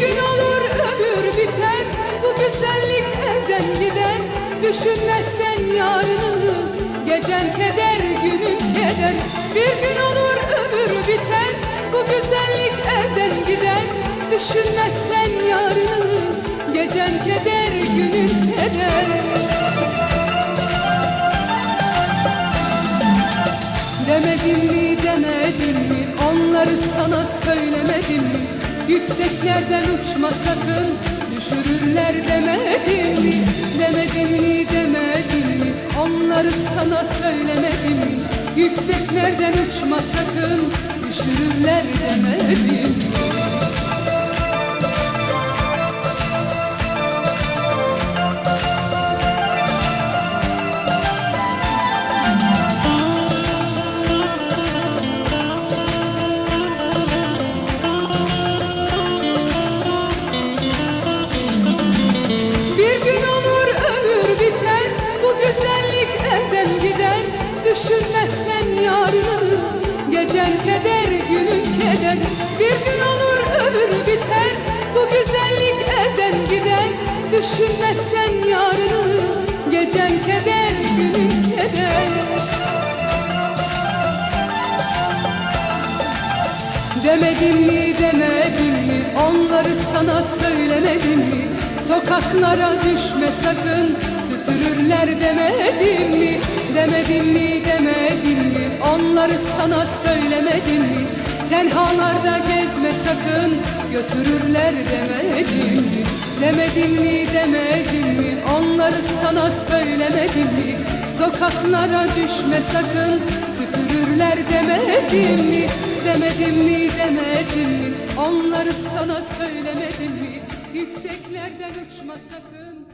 gün olur ömür biter. Bu güzellik elden gider. Düşünmezsen yarını Gecen keder günün keder. Bir gün olur ömür biter. Bu güzellik elden gider. Düşünmezsen yarını Gecen keder günün keder. Demedim mi demedim mi? Onları sana söylemedim Yükseklerden uçma sakın düşürürler demedim mi? Demedim mi demedim mi? Onları sana söylemedim mi? Yükseklerden uçma sakın düşürürler demedim mi Düşünmezsen yarını Gecen keder günün keder. Bir gün olur ömür biter Bu güzellik elden gider. Düşünmezsen yarını Gecen keder günün keder. Demedim mi demedim mi? Onları sana söylemedim mi? Sokaklara düşme sakın süpürürler demedim mi Demedim mi demedim mi? Onları sana söylemedim mi? Tenhalarda gezme sakın götürürler demedim mi? Demedim mi demedim mi? Onları sana söylemedim mi? Sokaklara düşme sakın süpürürler demedim mi? Demedim mi demedim mi? Onları sana söylemedim mi? Yükseklerden uçma sakın